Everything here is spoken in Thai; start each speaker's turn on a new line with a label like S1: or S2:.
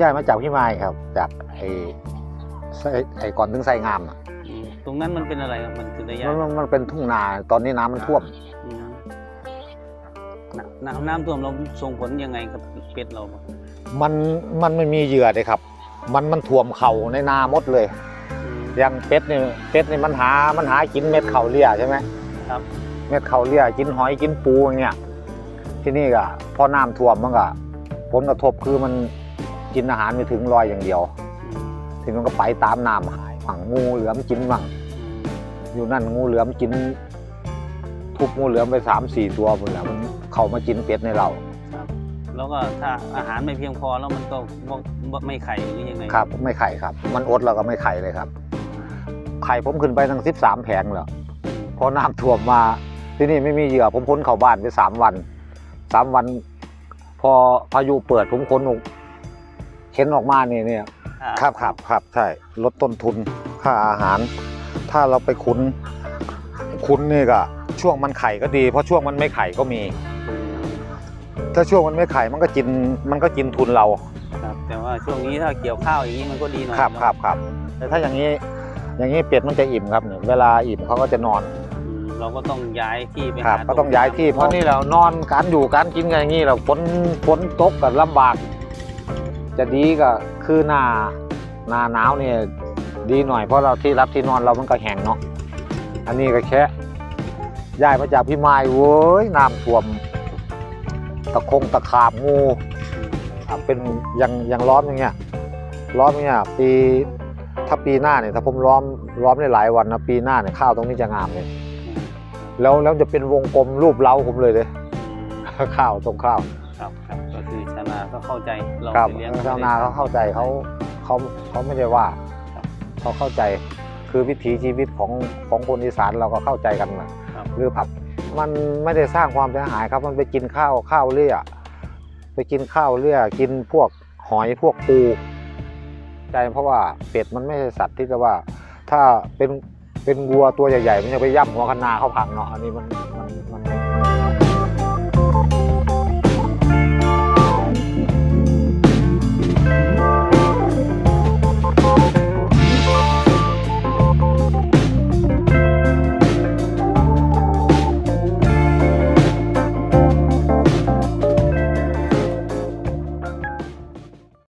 S1: ย้ายมาจากพี่ไม้ครับ จากไอ้ไส้ไอ้ก่อนถึงไส้งามอะ
S2: อืมตรงนั้นมันเป็นอะไรครับมันคือระยะ
S1: มันมันมันเป็นทุ่งนาตอนนี้น้ำมันท่วม
S2: อืมน้ำน้ำน้ำท่วมเราส่งผลยังไงกับเป็ดเราบ้าง
S1: มันมันไม่มีเหยื่อเลยครับ มันมันท่วมเข่าในนาหมดเลย
S2: อืม
S1: อย่างเป็ดนี่เป็ดนี่มันหา มันหากินเม็ดเข่าเลี่ยใช่ไหม
S2: ครับ
S1: เม็ดเข่าเลี่ยกินหอยกินปูอย่างเงี้ยที่นี่ก็พอน้ำท่วมมันก็ผลกระทบคือมัน กินอาหารไม่ถึงรอยอย่างเดียว
S2: อืม
S1: ทีนี้มันก็ไปตามน้ำหายฝังงูเหลือมกินมั่ง
S2: อืม
S1: อยู่นั่นงูเหลือมกิน ทุบงูเหลือมไปสามสี่ตัวหมดแล้วมันเข้ามากินเป็ดในเรา
S2: ครับแล้วก็ถ้าอาหารไม่เพียงพอแล้วมันก็บ่บ่ไม่ไข่หรือยังไง
S1: ครับ ไม่ไข่ครับ มันอดเราก็ไม่ไข่เลยครับ ไข่ผมขึ้นไปทั้งสิบสามแผงแล้ว
S2: อืม
S1: พอน้ำท่วมมาที่นี่ไม่มีเหยื่อผมพ้นเข้าบ้านไปสามวันสามวัน พอพายุเปิดผมค้นออก เข็นออกมาเนี่ยเนี่ยครับครับครับใช่ลดต้นทุนค่าอาหาร ถ้าเราไปคุ้นคุ้นนี่ก็ช่วงมันไข่ก็ดี เพราะช่วงมันไม่ไข่ก็มี
S2: อืม
S1: ถ้าช่วงมันไม่ไข่มันก็กินมันก็กินทุนเรา
S2: ครับแต่ว่าช่วงนี้ถ้าเกี่ยวข้าวอย่างนี้มันก็ดีหน่อย
S1: ครับ
S2: เนอะ
S1: ครับครับแต่ถ้าอย่างนี้อย่างนี้เป็ดมันจะอิ่มครับเนี่ยเวลาอิ่มเขาก็จะนอน
S2: อืมเราก็ต้องย้ายที่ไป
S1: ครับ
S2: หา
S1: ก็ต้องย้ายที่เพราะนี่เรานอนการอยู่การกินกันอย่างนี้เราฝนฝนตกกับลำบาก จะดีก็คือหน้าหน้าหนาวเนี่ยดีหน่อยเพราะเราที่รับที่นอนเรามันก็แห้งเนาะอันนี้ก็แค่ย้ายมาจากพี่ไม้เว้ยน้ำท่วม ตะคงตะขาบงูเป็นยังยังล้อมอย่างเงี้ยล้อมอย่างเงี้ยปีถ้าปีหน้าเนี่ยถ้าผมล้อมล้อมได้หลายวันนะปีหน้าเนี่ยข้าวตรงนี้จะงามเลยแล้วแล้วจะเป็นวงกลมรูปเล้าผมเลยเลยข้าวตรงข้าว
S2: เข้าใจเรา
S1: ครับ
S2: ไปเลี้ยง
S1: ชาวนาเขาเข้าใจเขาเขาเขาไม่ได้ว่า
S2: ครับ
S1: เขาเข้าใจคือวิถีชีวิตของของคนอีสานเราก็เข้าใจกันนะครับหรือผับมันไม่ได้สร้างความเสียหายครับ มันไปกินข้าวข้าวเลี่ยไปกินข้าวเลี่ยกินพวกหอยพวกปูใจเพราะว่าเป็ดมันไม่ใช่สัตว์ที่จะว่า ถ้าเป็นเป็นวัวตัวใหญ่ๆมันจะไปย่ำหัวคะนาเขาพังเนาะอันนี้มันมันมัน